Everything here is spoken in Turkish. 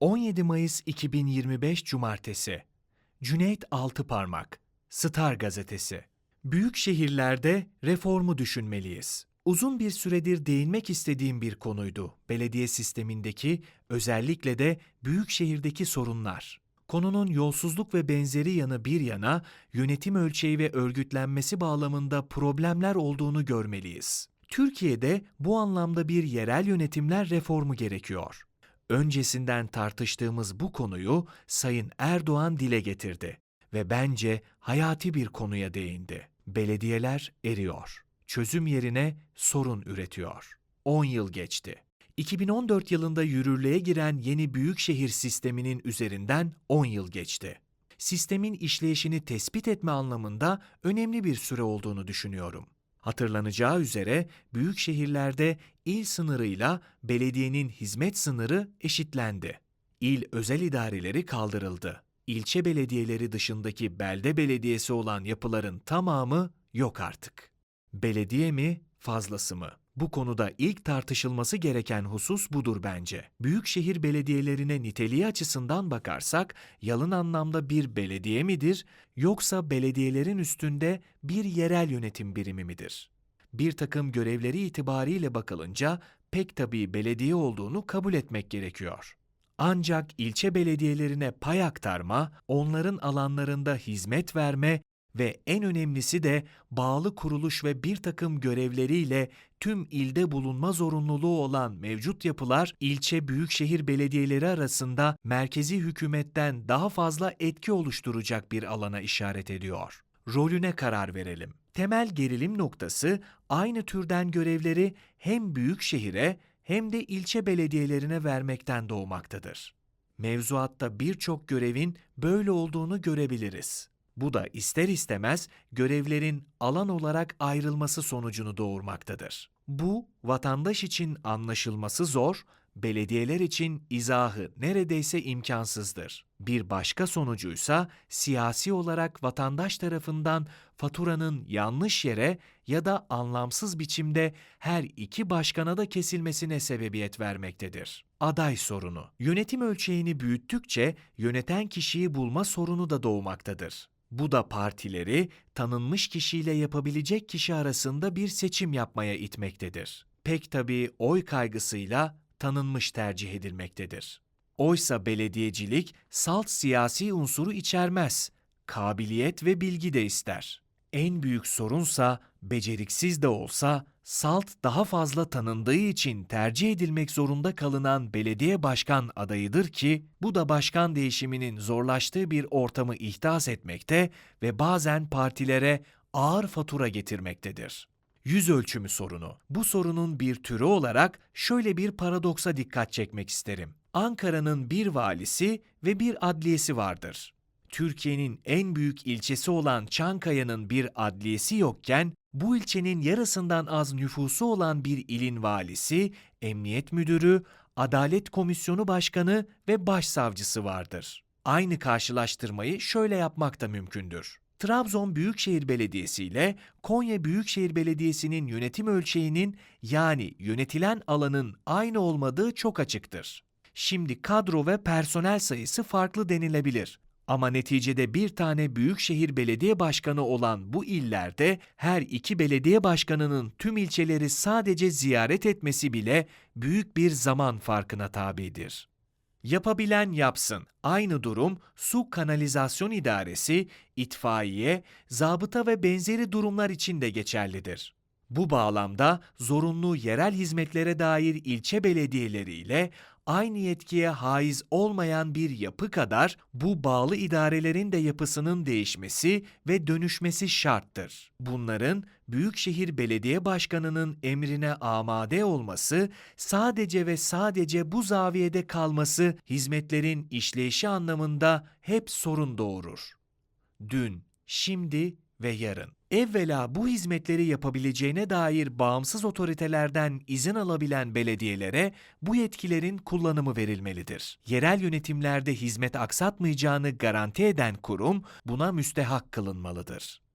17 Mayıs 2025 Cumartesi Cüneyt Altıparmak Star Gazetesi Büyük şehirlerde reformu düşünmeliyiz. Uzun bir süredir değinmek istediğim bir konuydu. Belediye sistemindeki, özellikle de büyük şehirdeki sorunlar. Konunun yolsuzluk ve benzeri yanı bir yana, yönetim ölçeği ve örgütlenmesi bağlamında problemler olduğunu görmeliyiz. Türkiye'de bu anlamda bir yerel yönetimler reformu gerekiyor. Öncesinden tartıştığımız bu konuyu Sayın Erdoğan dile getirdi ve bence hayati bir konuya değindi. Belediyeler eriyor. Çözüm yerine sorun üretiyor. 10 yıl geçti. 2014 yılında yürürlüğe giren yeni büyükşehir sisteminin üzerinden 10 yıl geçti. Sistemin işleyişini tespit etme anlamında önemli bir süre olduğunu düşünüyorum. Hatırlanacağı üzere büyük şehirlerde il sınırıyla belediyenin hizmet sınırı eşitlendi. İl özel idareleri kaldırıldı. İlçe belediyeleri dışındaki belde belediyesi olan yapıların tamamı yok artık. Belediye mi, fazlası mı? Bu konuda ilk tartışılması gereken husus budur bence. Büyükşehir belediyelerine niteliği açısından bakarsak, yalın anlamda bir belediye midir, yoksa belediyelerin üstünde bir yerel yönetim birimi midir? Bir takım görevleri itibariyle bakılınca pek tabii belediye olduğunu kabul etmek gerekiyor. Ancak ilçe belediyelerine pay aktarma, onların alanlarında hizmet verme ve en önemlisi de bağlı kuruluş ve bir takım görevleriyle tüm ilde bulunma zorunluluğu olan mevcut yapılar ilçe büyükşehir belediyeleri arasında merkezi hükümetten daha fazla etki oluşturacak bir alana işaret ediyor. Rolüne karar verelim. Temel gerilim noktası aynı türden görevleri hem büyük şehire hem de ilçe belediyelerine vermekten doğmaktadır. Mevzuatta birçok görevin böyle olduğunu görebiliriz. Bu da ister istemez görevlerin alan olarak ayrılması sonucunu doğurmaktadır. Bu vatandaş için anlaşılması zor, belediyeler için izahı neredeyse imkansızdır. Bir başka sonucuysa siyasi olarak vatandaş tarafından faturanın yanlış yere ya da anlamsız biçimde her iki başkana da kesilmesine sebebiyet vermektedir. Aday sorunu. Yönetim ölçeğini büyüttükçe yöneten kişiyi bulma sorunu da doğmaktadır. Bu da partileri tanınmış kişiyle yapabilecek kişi arasında bir seçim yapmaya itmektedir. Pek tabii oy kaygısıyla tanınmış tercih edilmektedir. Oysa belediyecilik salt siyasi unsuru içermez, kabiliyet ve bilgi de ister. En büyük sorunsa beceriksiz de olsa salt daha fazla tanındığı için tercih edilmek zorunda kalınan belediye başkan adayıdır ki bu da başkan değişiminin zorlaştığı bir ortamı ihdas etmekte ve bazen partilere ağır fatura getirmektedir. Yüz ölçümü sorunu. Bu sorunun bir türü olarak şöyle bir paradoksa dikkat çekmek isterim. Ankara'nın bir valisi ve bir adliyesi vardır. Türkiye'nin en büyük ilçesi olan Çankaya'nın bir adliyesi yokken bu ilçenin yarısından az nüfusu olan bir ilin valisi, emniyet müdürü, adalet komisyonu başkanı ve başsavcısı vardır. Aynı karşılaştırmayı şöyle yapmak da mümkündür. Trabzon Büyükşehir Belediyesi ile Konya Büyükşehir Belediyesi'nin yönetim ölçeğinin yani yönetilen alanın aynı olmadığı çok açıktır. Şimdi kadro ve personel sayısı farklı denilebilir. Ama neticede bir tane büyükşehir belediye başkanı olan bu illerde her iki belediye başkanının tüm ilçeleri sadece ziyaret etmesi bile büyük bir zaman farkına tabidir. Yapabilen yapsın. Aynı durum su kanalizasyon idaresi, itfaiye, zabıta ve benzeri durumlar için de geçerlidir. Bu bağlamda zorunlu yerel hizmetlere dair ilçe belediyeleriyle aynı yetkiye haiz olmayan bir yapı kadar bu bağlı idarelerin de yapısının değişmesi ve dönüşmesi şarttır. Bunların Büyükşehir Belediye Başkanı'nın emrine amade olması, sadece ve sadece bu zaviyede kalması hizmetlerin işleyişi anlamında hep sorun doğurur. Dün, şimdi ve yarın. Evvela bu hizmetleri yapabileceğine dair bağımsız otoritelerden izin alabilen belediyelere bu yetkilerin kullanımı verilmelidir. Yerel yönetimlerde hizmet aksatmayacağını garanti eden kurum buna müstehak kılınmalıdır.